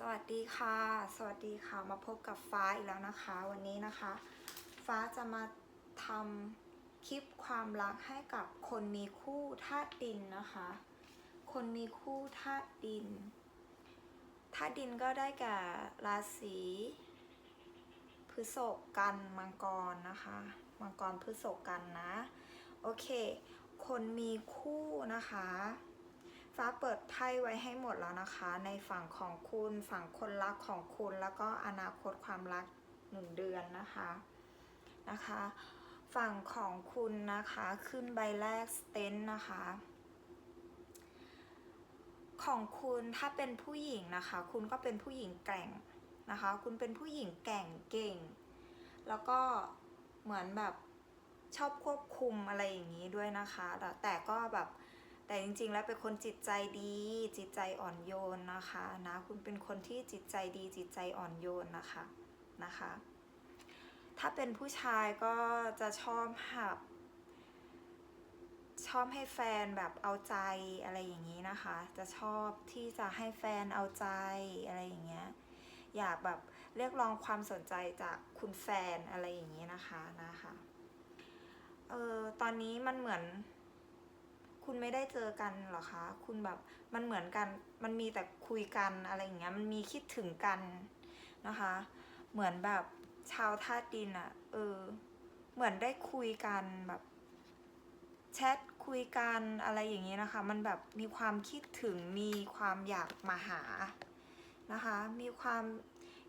สวัสดีค่ะ สวัสดีค่ะ มาพบกับฟ้าอีกแล้วนะคะ วันนี้นะคะ ฟ้าจะมาทำคลิปความรักให้กับคนมีคู่ธาตุดินนะคะ คนมีคู่ธาตุดิน ธาตุดินก็ได้แก่ราศีพฤษภกันมังกรนะคะ มังกรพฤษภกันนะ โอเค คนมีคู่นะคะ ฟ้าเปิดไพ่ไว้ให้หมดแล้วนะคะ ในฝั่งของคุณฝั่งคนรักของคุณ แล้วก็อนาคตความรักหนึ่งเดือนนะคะนะคะ ฝั่งของคุณนะคะขึ้นใบแรกสเตนนะคะ ของคุณถ้าเป็นผู้หญิงนะคะ คุณก็เป็นผู้หญิงแกร่งนะคะ คุณเป็นผู้หญิงแกร่งเก่ง แล้วก็เหมือนแบบชอบควบคุมอะไรอย่างนี้ด้วยนะคะ แต่แต่ก็แบบ แต่จริงๆ แล้วเป็นคนจิตใจดี จิตใจอ่อนโยนนะคะนะคุณเป็นคนที่จิตใจดีจิตใจอ่อนโยนนะคะนะคะ ถ้าเป็นผู้ชายก็จะชอบแบบชอบให้แฟนแบบเอาใจอะไรอย่างนี้นะคะ จะชอบที่จะให้แฟนเอาใจอะไรอย่างเงี้ยอยากแบบเรียกร้องความสนใจจากคุณแฟนอะไรอย่างนี้นะคะนะคะเออตอนนี้มันเหมือน คุณไม่ได้เจอกันเหรอคะ คุณแบบมันเหมือนกัน มันมีแต่คุยกันอะไรอย่างเงี้ย มันมีคิดถึงกันนะคะ เหมือนแบบชาวธาดินอะเออ เหมือนได้คุยกันแบบแชทคุยกันอะไรอย่างเงี้ยนะคะ มันแบบมีความคิดถึง มีความอยากมาหานะคะ มีความ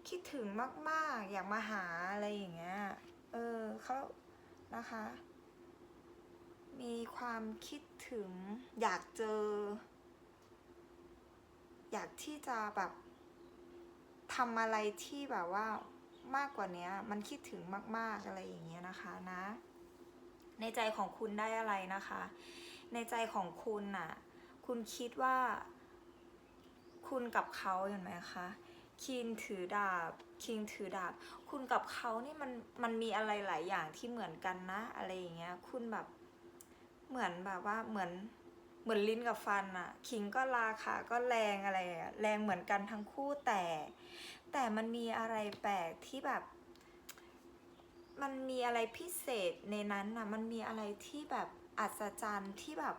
คิดถึงมาก ๆ อยากมาหาอะไรอย่างเงี้ย เออเขานะคะ มีความคิดถึง อยากเจอ อยากที่จะแบบทำอะไรที่แบบว่ามากกว่านี้มันคิดถึงมาก ๆอะไรอย่างเงี้ยนะคะนะ ในใจของคุณได้อะไรนะคะ ในใจของคุณน่ะ คุณคิดว่า คุณกับเขาเห็นไหมคะคิงถือดาบคิงถือดาบ คุณกับเขานี่มันมันมีอะไรหลายอย่างที่เหมือนกันนะ อะไรอย่างเงี้ย คุณแบบ เหมือนแบบว่าเหมือนเหมือนลิ้นกับฟันอะคิงก็ราคาก็แรงอะไรแรงเหมือนกันทั้งคู่แต่ แต่มันมีอะไรแปลกที่แบบ มันมีอะไรพิเศษในนั้นนะมันมีอะไรที่แบบอัศจรรย์ที่แบบ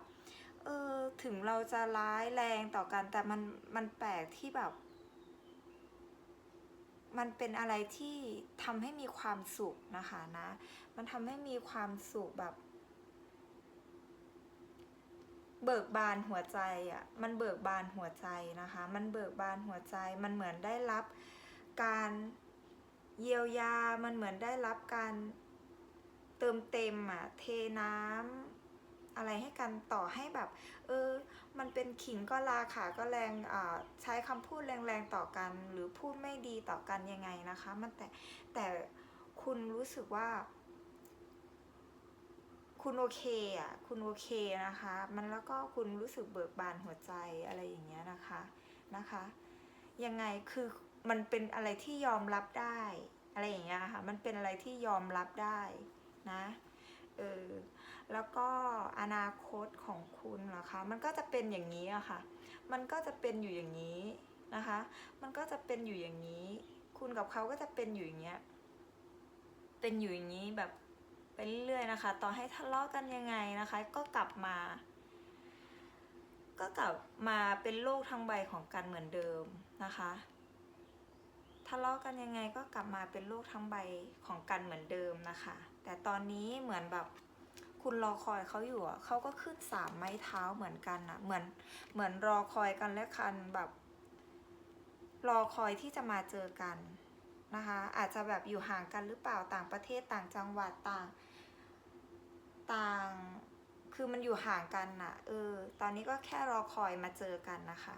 เออถึงเราจะร้ายแรงต่อกัน แต่มันมันแปลกที่แบบ มันเป็นอะไรที่ทำให้มีความสุขนะคะนะ มันทำให้มีความสุขแบบ เบิกบานหัวใจอะมันเบิกบานหัวใจนะคะ มันเบิกบานหัวใจมันเหมือนได้รับการเยียวยา มันเหมือนได้รับการเติมเต็มอะเทน้ำอะไรให้กันต่อให้แบบ เออ มันเป็นขิงก็ราขาก็แรงอ่าใช้คำพูดแรงๆต่อกัน หรือพูดไม่ดีต่อกันยังไงนะคะ มันแต่แต่คุณรู้สึกว่า คุณโอเคอะคุณโอเคนะคะ มันแล้วก็คุณรู้สึกเบิกบานหัวใจอะไรอย่างเงี้ยนะคะนะคะ ยังไงคือมันเป็นอะไรที่ยอมรับได้อะไรอย่างเงี้ยค่ะมันเป็นอะไรที่ยอมรับได้นะเออแล้วก็อนาคตของคุณเหรอคะมันก็จะเป็นอย่างนี้อะค่ะ มันก็จะเป็นอยู่อย่างนี้นะคะ มันก็จะเป็นอยู่อย่างนี้ คุณกับเขาก็จะเป็นอยู่อย่างเงี้ยเป็นอยู่อย่างนี้แบบ ไปเรื่อยๆนะคะ ต่อให้ทะเลาะกันยังไงนะคะ ก็กลับมา ก็กลับมาเป็นโลกทั้งใบของกันเหมือนเดิมนะคะ ทะเลาะกันยังไงก็กลับมาเป็นโลกทั้งใบของกันเหมือนเดิมนะคะ แต่ตอนนี้เหมือนแบบคุณรอคอยเขาอยู่อะเขาก็ขึ้นสามไม้เท้าเหมือนกันอะ เหมือนเหมือนรอคอยกันและกันแบบ รอคอยที่จะมาเจอกันนะคะ อาจจะแบบอยู่ห่างกันหรือเปล่าต่างประเทศต่างจังหวัดต่าง ต่างคือมันอยู่ห่างกันน่ะเออ ตอนนี้ก็แค่รอคอยมาเจอกันนะคะ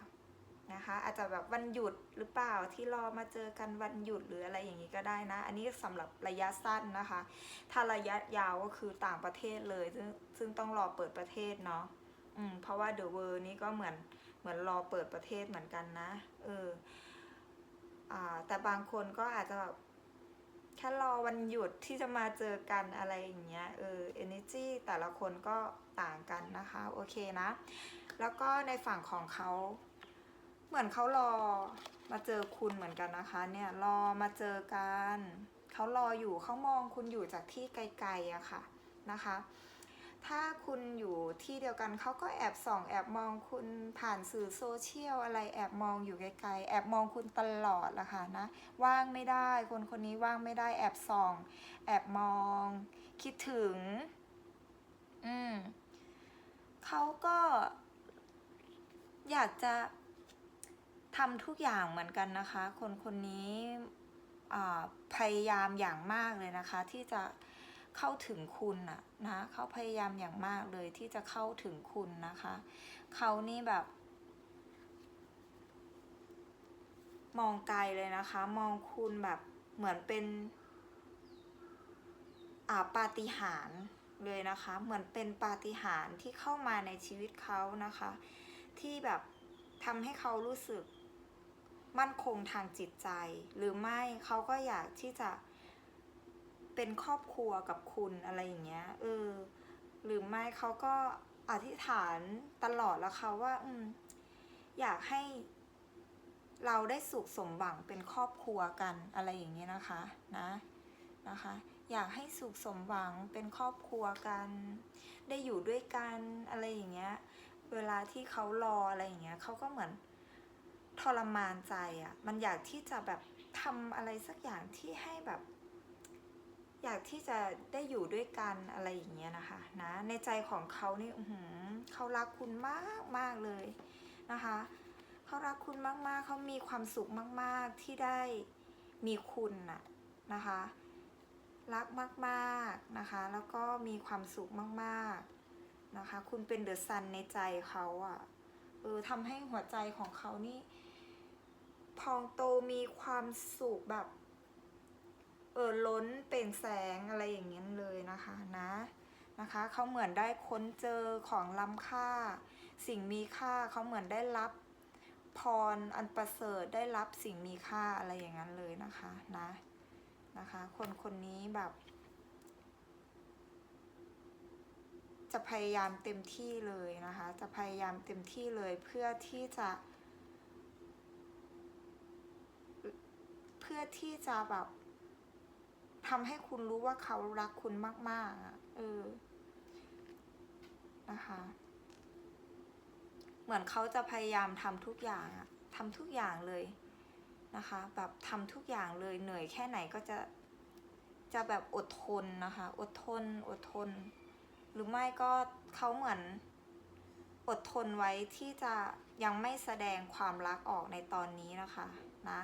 นะคะ อาจจะแบบวันหยุดหรือเปล่าที่รอมาเจอกันวันหยุดหรืออะไรอย่างนี้ก็ได้นะ อันนี้สำหรับระยะสั้นนะคะ ถ้าระยะยาวก็คือต่างประเทศเลย ซึ่งซึ่งต้องรอเปิดประเทศเนาะอืมเพราะว่าเดอะเวอร์นี่ก็เหมือนเหมือนรอเปิดประเทศเหมือนกันนะ เอออ่าแต่บางคนก็อาจจะแบบ แค่รอวันหยุดที่จะมาเจอกันอะไรอย่างเงี้ยเออ energy แต่ละคนก็ต่างกันนะคะ โอเคนะ แล้วก็ในฝั่งของเขาเหมือนเขารอมาเจอคุณเหมือนกันนะคะ เนี่ยรอมาเจอกันเขารออยู่เขามองคุณอยู่จากที่ไกลๆอะค่ะนะคะ ถ้าคุณอยู่ที่เดียวกันเขาก็แอบส่องแอบมองคุณผ่านสื่อโซเชียลอะไรแอบมองอยู่ไกลๆแอบมองคุณตลอดละค่ะนะ ว่างไม่ได้คนคนนี้ว่างไม่ได้แอบส่อง แอบมอง คิดถึง อืมเขาก็ อยากจะทำทุกอย่างเหมือนกันนะคะ คนคนนี้พยายามอย่างมากเลยนะคะ ที่จะ เข้าถึงคุณอะนะเขาพยายามอย่างมากเลยที่จะเข้าถึงคุณนะคะ เขานี่แบบ มองไกลเลยนะคะ มองคุณแบบเหมือนเป็นอาปาฏิหาริย์เลยนะคะ เหมือนเป็นปาฏิหาริย์ที่เข้ามาในชีวิตเขานะคะ ที่แบบทำให้เขารู้สึกมั่นคงทางจิตใจ หรือไม่เขาก็อยากที่จะ เป็นครอบครัวกับคุณอะไรอย่างเงี้ยเออหรือไม่เขาก็อธิษฐานตลอดแล้วค่ะว่า อืม อยากให้เราได้สุขสมหวังเป็นครอบครัวกันอะไรอย่างเงี้ยนะคะนะนะคะ อยากให้สุขสมหวังเป็นครอบครัวกัน ได้อยู่ด้วยกันอะไรอย่างเงี้ย เวลาที่เขารออะไรอย่างเงี้ยเขาก็เหมือนทรมานใจอะ่ะ มันอยากที่จะแบบทำอะไรสักอย่างที่ให้แบบ อยากที่จะได้อยู่ด้วยกันอะไรอย่างเงี้ยนะคะนะในใจของเขานี่อื้อหือเขารักคุณมากมากเลยนะคะเขารักคุณมากๆเขามีความสุขมาก ๆที่ได้มีคุณนะนะคะรักมากๆนะคะแล้วก็มีความสุขมากๆนะคะ คุณเป็นเดอะซันในใจเขาอะ่ะเออทำให้หัวใจของเขานี่พองโตมีความสุขแบบ เออล้นเปล่งแสงอะไรอย่างเงี้ยเลยนะคะนะนะคะเขาเหมือนได้ค้นเจอของล้ำค่า สิ่งมีค่าเขาเหมือนได้รับพรอันประเสริฐได้รับสิ่งมีค่าอะไรอย่างนั้นเลยนะคะนะนะคะ คนคนนี้แบบ จะพยายามเต็มที่เลยนะคะ จะพยายามเต็มที่เลยเพื่อที่จะ เพื่อที่จะแบบ ทำให้คุณรู้ว่าเขารักคุณมากๆอะเออนะคะ เหมือนเขาจะพยายามทำทุกอย่างอะทำทุกอย่างเลยนะคะ แบบทำทุกอย่างเลยเหนื่อยแค่ไหนก็จะจะแบบอดทนนะคะ อดทน อดทน หรือไม่ก็เขาเหมือนอดทนไว้ที่จะยังไม่แสดงความรักออกในตอนนี้นะคะนะ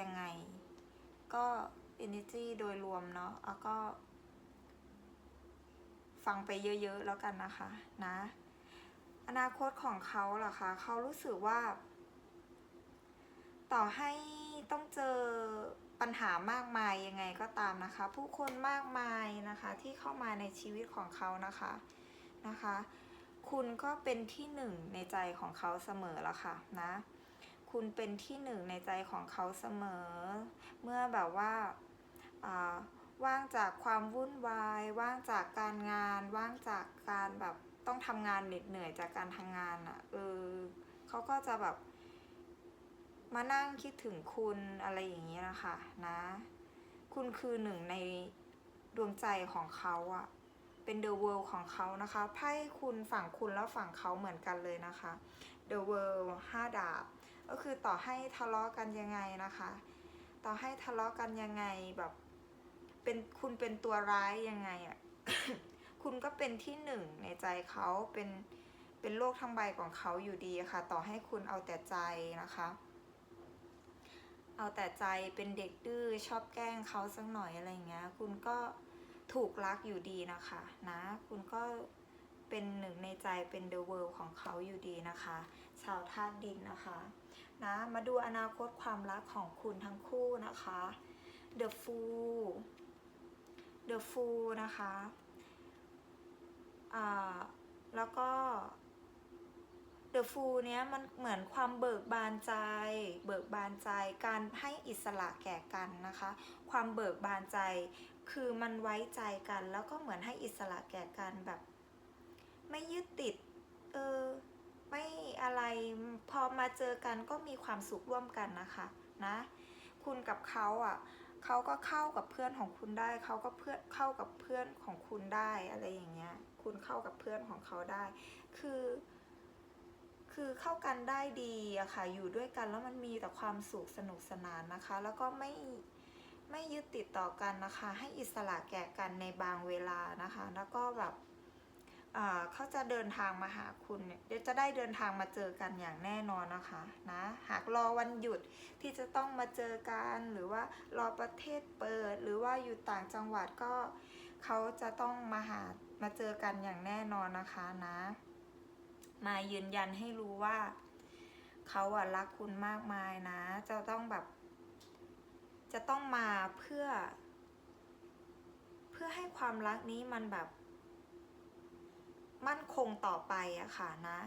ยังไงก็ energy โดยรวมเนาะแล้วก็ ฟังไปเยอะๆแล้วกันนะคะนะ อนาคตของเขาเหรอคะเขารู้สึกว่า ต่อให้ต้องเจอปัญหามากมายยังไงก็ตามนะคะ ผู้คนมากมายนะคะที่เข้ามาในชีวิตของเขานะคะนะคะ คุณก็เป็นที่หนึ่งในใจของเขาเสมอละค่ะนะ คุณเป็นที่หนึ่งในใจของเขาเสมอ เมื่อแบบว่าอ่า ว่างจากความวุ่นวาย ว่างจากการงาน ว่างจากการแบบต้องทำงานเหน็ดเหนื่อยจากการทำงานอะ่ะเออเขาก็จะแบบ มานั่งคิดถึงคุณอะไรอย่างนี้นะคะนะ คุณคือหนึ่งในดวงใจของเขาอะ่ะเป็นเดอะเวิลด์ของเขานะคะไพ่คุณฝั่งคุณแล้วฝั่งเขาเหมือนกันเลยนะคะเดอะเวิลด์ห้าดาบ ก็คือต่อให้ทะเลาะกันยังไงนะคะ ต่อให้ทะเลาะกันยังไงแบบ เป็นคุณเป็นตัวร้ายยังไงอะ่ะ คุณก็เป็นที่หนึ่งในใจเขาเป็นเป็นโลกทั้งใบของเขาอยู่ดีค่ะ ต่อให้คุณเอาแต่ใจนะคะ เอาแต่ใจเป็นเด็กดื้อชอบแกล้งเขาสักหน่อยอะไรเงี้ย คุณก็ถูกรักอยู่ดีนะคะนะ คุณก็เป็นหนึ่งในใจเป็นเดอะเวิลด์ของเขาอยู่ดีนะคะ ชาวธาตุดินนะคะ นะมาดูอนาคตความรักของคุณทั้งคู่นะคะ The Fool The Fool นะคะอ่าแล้วก็ The Fool เนี้ยมันเหมือนความเบิกบานใจ เบิกบานใจการให้อิสระแก่กันนะคะ ความเบิกบานใจคือมันไว้ใจกัน แล้วก็เหมือนให้อิสระแก่กันแบบ ไม่ยึดติด เออไม่อะไรพอมาเจอกันก็มีความสุขร่วมกันนะคะนะ คุณกับเขาอะ เขาก็เข้ากับเพื่อนของคุณได้ เขาก็เพื่อนเข้ากับเพื่อนของคุณได้อะไรอย่างเงี้ย คุณเข้ากับเพื่อนของเขาได้ คือ คือเข้ากันได้ดีอะค่ะ อยู่ด้วยกันแล้วมันมีแต่ความสุขสนุกสนานนะคะ แล้วก็ไม่ไม่ยึดติดต่อกันนะคะ ให้อิสระแก่กันในบางเวลานะคะ แล้วก็แบบ เขาจะเดินทางมาหาคุณเนี่ยเดี๋ยวจะได้เดินทางมาเจอกันอย่างแน่นอนนะคะนะหากรอวันหยุดที่จะต้องมาเจอกันหรือว่ารอประเทศเปิด หรือว่าอยู่ต่างจังหวัดก็เขาจะต้องมาหามาเจอกันอย่างแน่นอนนะคะนะ มายืนยันให้รู้ว่าเขาอะรักคุณมากมายนะ จะต้องแบบ จะต้องมาเพื่อ เพื่อให้ความรักนี้มันแบบ มั่นคงต่อไปอะค่ะนะ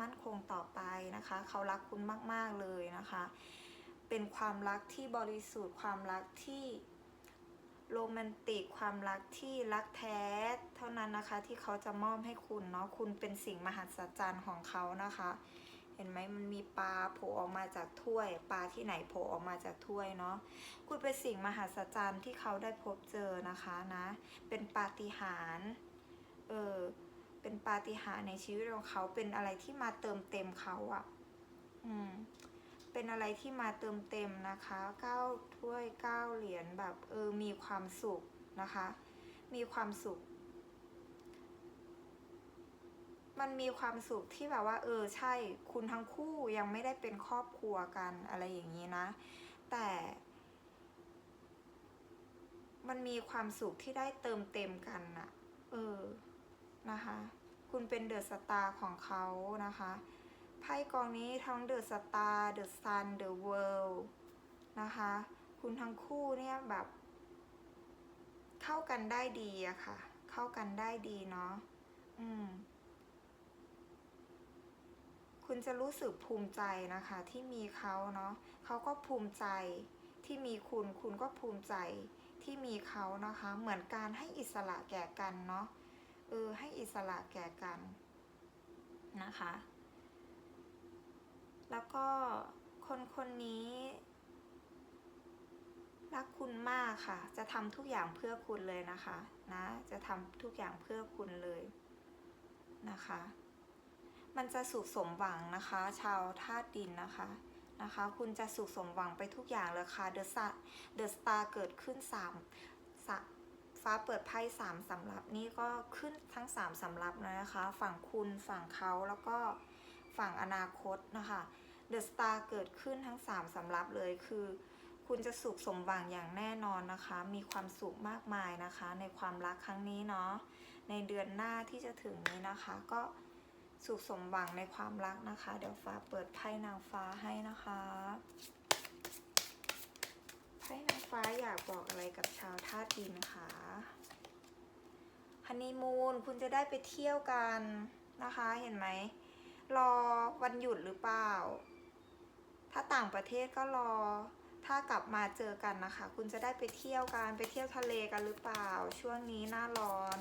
มั่นคงต่อไปนะคะ เขารักคุณมาก ๆ เลยนะคะ เป็นความรักที่บริสุทธิ์ความรักที่โรแมนติกความรักที่รักแท้ เท่านั้นนะคะที่เขาจะมอบให้คุณเนาะคุณเป็นสิ่งมหัศจรรย์ของเขานะคะ เห็นไหมมันมีปลาโผล่ออกมาจากถ้วย ปลาที่ไหนโผล่ออกมาจากถ้วยเนาะคุณเป็นสิ่งมหัศจรรย์ที่เขาได้พบเจอนะคะนะ เป็นปาฏิหาริย์เออ เป็นปาฏิหาริย์ในชีวิตของเขาเป็นอะไรที่มาเติมเต็มเขาอะ่ะ อืม เป็นอะไรที่มาเติมเต็มนะคะเก้าถ้วยเก้าเหรียญแบบเออมีความสุขนะคะ มีความสุข มันมีความสุขที่แบบว่า เออใช่ คุณทั้งคู่ยังไม่ได้เป็นครอบครัวกันอะไรอย่างนี้นะ แต่มันมีความสุขที่ได้เติมเต็มกันอะเออ นะคะ คุณเป็นเดอะสตาร์ของเขานะคะไพ่กองนี้ทั้งเดอะสตาร์เดอะซันเดอะเวิลด์นะคะ คุณทั้งคู่เนี่ยแบบ เข้ากันได้ดีอะค่ะ เข้ากันได้ดีเนาะอืมคุณจะรู้สึกภูมิใจนะคะที่มีเขาเนาะเขาก็ภูมิใจที่มีคุณคุณก็ภูมิใจที่มีเขานะคะ เหมือนการให้อิสระแก่กันเนาะ เออให้อิสระแก่กันนะคะ แล้วก็คนคนนี้ รักคุณมากค่ะ จะทำทุกอย่างเพื่อคุณเลยนะคะนะจะทำทุกอย่างเพื่อคุณเลยนะคะ มันจะสุขสมหวังนะคะ ชาวธาตุดินนะคะนะคะ คุณจะสุขสมหวังไปทุกอย่างเลยค่ะเดอะสตาร์เกิดขึ้นสามส ฟ้าเปิดไพ่สามสำรับนี่ก็ขึ้นทั้งสามสำรับเลยนะคะ ฝั่งคุณฝั่งเขาแล้วก็ฝั่งอนาคตนะคะเดอะสตาร์เกิดขึ้นทั้งสามสำรับเลยคือ คุณจะสุขสมหวังอย่างแน่นอนนะคะ มีความสุขมากมายนะคะ ในความรักครั้งนี้เนาะในเดือนหน้าที่จะถึงนี้นะคะ ก็สุขสมหวังในความรักนะคะ เดี๋ยวฟ้าเปิดไพ่นางฟ้าให้นะคะไพ่นาง ฟ้าอยากบอกอะไรกับชาวธาตุดินคะฮันนีมูนคุณจะได้ไปเที่ยวกันนะคะเห็นไหม รอวันหยุดหรือเปล่า ถ้าต่างประเทศก็รอ ถ้ากลับมาเจอกันนะคะ คุณจะได้ไปเที่ยวกันไปเที่ยวทะเลกันหรือเปล่า ช่วงนี้หน้าร้อน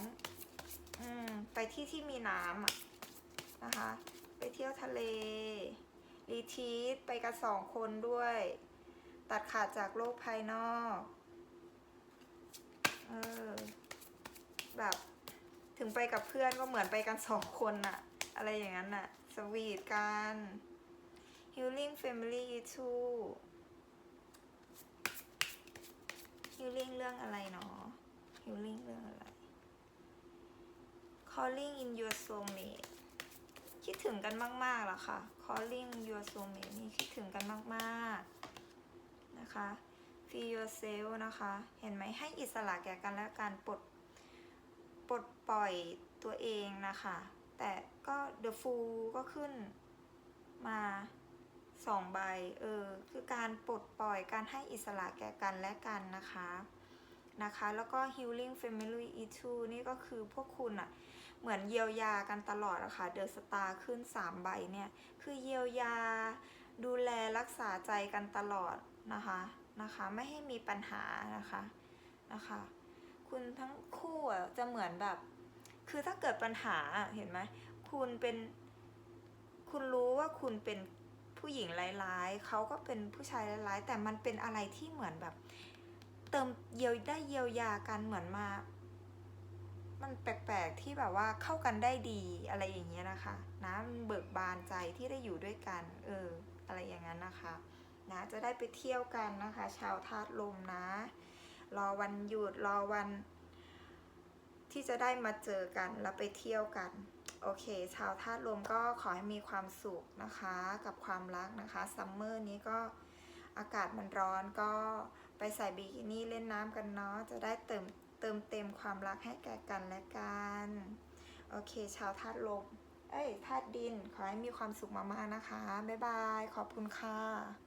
อืมไปที่ที่มีน้ำนะคะ ไปเที่ยวทะเล รีทรีตไปกันสองคนด้วย ตัดขาดจากโลกภายนอก เออ แบบถึงไปกับเพื่อนก็เหมือนไปกันสองคนอะอะไรอย่างนั้นอะสวีทกัน healing family too healing เรื่องอะไรเนาะ healing เรื่องอะไร calling in your soulmate คิดถึงกันมากๆเหรอคะ calling your soulmate นี่คิดถึงกันมากๆ นะคะ feel yourself นะคะ เห็นไหมให้อิสระแก่กันและการปลดปลดปล่อยตัวเองนะคะ แต่ก็ the fool ก็ขึ้นมาสองใบ เออ คือการปลดปล่อยการให้อิสระแก่กันและกันนะคะ นะคะ แล้วก็ healing family e t o นี่ก็คือพวกคุณอะเหมือนเยียวยากันตลอดอะค่ะ เดอะสตาร์ขึ้นสามใบเนี่ย คือเยียวยาดูแลรักษาใจกันตลอด นะคะนะคะ ไม่ให้มีปัญหานะคะนะคะ คุณทั้งคู่จะเหมือนแบบ คือถ้าเกิดปัญหาเห็นไหมคุณเป็น คุณรู้ว่าคุณเป็นผู้หญิงร้ายๆเขาก็เป็นผู้ชายร้ายๆแต่มันเป็นอะไรที่เหมือนแบบ เติมเยียวได้เยียวยากันเหมือนมา มันแปลกๆที่แบบว่าเข้ากันได้ดีอะไรอย่างเงี้ยนะคะ นะมันเบิกบานใจที่ได้อยู่ด้วยกัน เออ อะไรอย่างนั้นนะคะ นะจะได้ไปเที่ยวกันนะคะ ชาวธาตุลมนะ รอวันหยุดรอวัน ที่จะได้มาเจอกันแล้วไปเที่ยวกัน โอเค ชาวธาตุลมก็ขอให้มีความสุขนะคะ กับความรักนะคะซัมเมอร์นี้ก็อากาศมันร้อนก็ไปใส่บิกินี่เล่นน้ำกันเนาะจะได้เติมเติมเต็มความรักให้แก่กันและกันโอเค ชาวธาตุลมเอ้ยธาตุดินขอให้มีความสุขมากๆนะคะ บ๊ายบาย ขอบคุณค่ะ